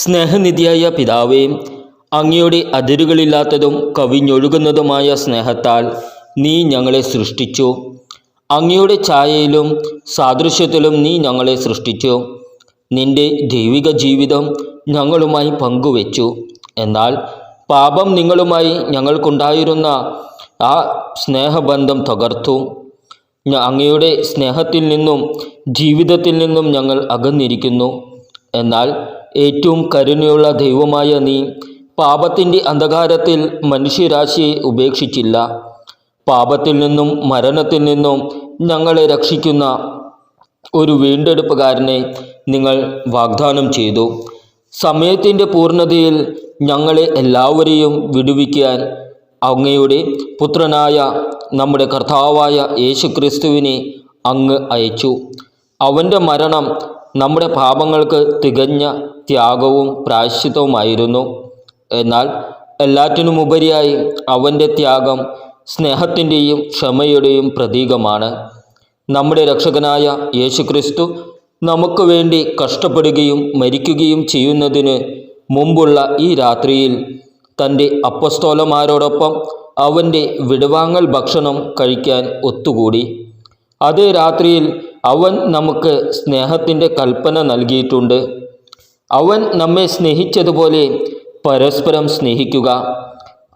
സ്നേഹനിധിയായ പിതാവേ അങ്ങയുടെ അതിരുകളില്ലാത്തതും കവിഞ്ഞൊഴുകുന്നതുമായ സ്നേഹത്താൽ നീ ഞങ്ങളെ സൃഷ്ടിച്ചു. അങ്ങയുടെ ഛായയിലും സാദൃശ്യത്തിലും നീ ഞങ്ങളെ സൃഷ്ടിച്ചു. നിന്റെ ദൈവിക ജീവിതം ഞങ്ങളുമായി പങ്കുവെച്ചു. എന്നാൽ പാപം നിങ്ങളുമായി ഞങ്ങൾക്കുണ്ടായിരുന്ന ആ സ്നേഹബന്ധം തകർത്തു. അങ്ങയുടെ സ്നേഹത്തിൽ നിന്നും ജീവിതത്തിൽ നിന്നും ഞങ്ങൾ അകന്നിരിക്കുന്നു. എന്നാൽ ഏറ്റവും കരുണയുള്ള ദൈവമായ നീ പാപത്തിന്റെ അന്ധകാരത്തിൽ മനുഷ്യരാശിയെ ഉപേക്ഷിച്ചില്ല. പാപത്തിൽ നിന്നും മരണത്തിൽ നിന്നും ഞങ്ങളെ രക്ഷിക്കുന്ന ഒരു വീണ്ടെടുപ്പുകാരനെ നിങ്ങൾ വാഗ്ദാനം ചെയ്തു. സമയത്തിന്റെ പൂർണതയിൽ ഞങ്ങളെ എല്ലാവരെയും വിടുവിക്കാൻ അങ്ങയുടെ പുത്രനായ നമ്മുടെ കർത്താവായ യേശു ക്രിസ്തുവിനെ അങ്ങ് അയച്ചു. അവന്റെ മരണം നമ്മുടെ പാപങ്ങൾക്ക് തികഞ്ഞ ത്യാഗവും പ്രായശ്ചിത്തവുമായിരുന്നു. എന്നാൽ എല്ലാറ്റിനുമുപരിയായി അവന്റെ ത്യാഗം സ്നേഹത്തിന്റെയും ക്ഷമയുടെയും പ്രതീകമാണ്. നമ്മുടെ രക്ഷകനായ യേശുക്രിസ്തു നമുക്ക് വേണ്ടി കഷ്ടപ്പെടുകയും മരിക്കുകയും ചെയ്യുന്നതിന് മുമ്പുള്ള ഈ രാത്രിയിൽ തന്റെ അപ്പസ്തോലന്മാരോടൊപ്പം അവന്റെ വിടുവാങ്ങൽ ഭക്ഷണം കഴിക്കാൻ ഒത്തുകൂടി. അതേ രാത്രിയിൽ അവൻ നമുക്ക് സ്നേഹത്തിന്റെ കൽപ്പന നൽകിയിട്ടുണ്ട്. അവൻ നമ്മെ സ്നേഹിച്ചതുപോലെ പരസ്പരം സ്നേഹിക്കുക.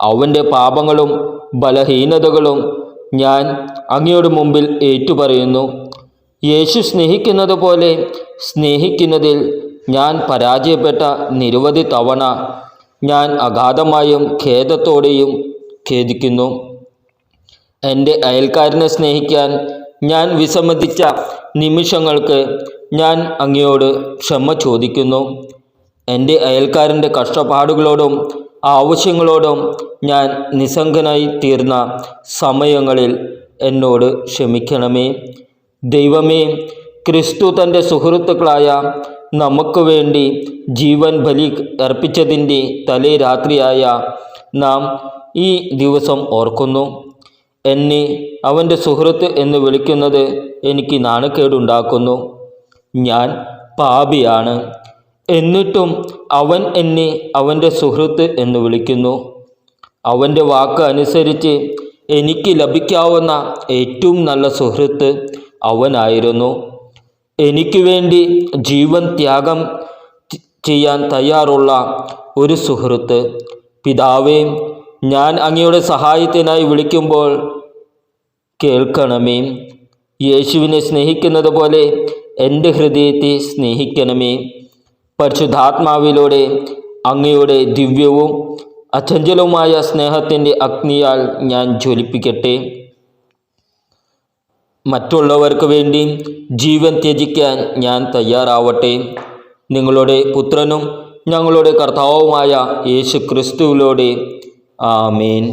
അവന്റെ പാപങ്ങളും ബലഹീനതകളും ഞാൻ അങ്ങയുടെ മുമ്പിൽ ഏറ്റുപറയുന്നു. യേശു സ്നേഹിക്കുന്നത് പോലെ സ്നേഹിക്കുന്നതിൽ ഞാൻ പരാജയപ്പെട്ട നിരവധി തവണ ഞാൻ അഗാധമായും ഖേദത്തോടെയും ഖേദിക്കുന്നു. എന്റെ അയൽക്കാരനെ സ്നേഹിക്കാൻ ഞാൻ വിസമ്മതിച്ച നിമിഷങ്ങൾക്ക് ഞാൻ അങ്ങയോട് ക്ഷമ ചോദിക്കുന്നു. എന്റെ അയൽക്കാരന്റെ കഷ്ടപ്പാടുകളോടും ആവശ്യങ്ങളോടും ഞാൻ നിസ്സംഗനായി തീർന്ന സമയങ്ങളിൽ എന്നോട് ക്ഷമിക്കണമേ. ദൈവമേ ക്രിസ്തു തന്റെ സുഹൃത്തുക്കളായ നമുക്ക് വേണ്ടി ജീവൻ ബലി അർപ്പിച്ചതിന്റെ തലേ രാത്രിയായ നാം ഈ ദിവസം ഓർക്കുന്നു. എന്നെ അവന്റെ സുഹൃത്ത് എന്ന് വിളിക്കുന്നത് എനിക്ക് നാണക്കേടുണ്ടാക്കുന്നു. ഞാൻ പാപിയാണ്. എന്നിട്ടും അവൻ എന്നെ അവന്റെ സുഹൃത്ത് എന്ന് വിളിക്കുന്നു. അവന്റെ വാക്ക് അനുസരിച്ച് എനിക്ക് ലഭിക്കാവുന്ന ഏറ്റവും നല്ല സുഹൃത്ത് അവനായിരുന്നു. എനിക്ക് വേണ്ടി ജീവൻ ത്യാഗം ചെയ്യാൻ തയ്യാറുള്ള ഒരു സുഹൃത്ത്. പിതാവേ ഞാൻ അങ്ങയുടെ സഹായത്തിനായി വിളിക്കുമ്പോൾ കേൾക്കണമേ. യേശുവിനെ സ്നേഹിക്കുന്നത് പോലെ എന്റെ ഹൃദയത്തെ സ്നേഹിക്കണമേ. പരിശുദ്ധാത്മാവിലൂടെ അങ്ങയുടെ ദിവ്യവും അചഞ്ചലവുമായ സ്നേഹത്തിന്റെ അഗ്നിയാൽ ഞാൻ ജ്വലിപ്പിക്കട്ടെ. മറ്റുള്ളവർക്ക് വേണ്ടി ജീവൻ ത്യജിക്കാൻ ഞാൻ തയ്യാറാവട്ടെ. നിങ്ങളുടെ പുത്രനും ഞങ്ങളുടെ കർത്താവുമായ യേശു ക്രിസ്തുവിലൂടെ ആമേൻ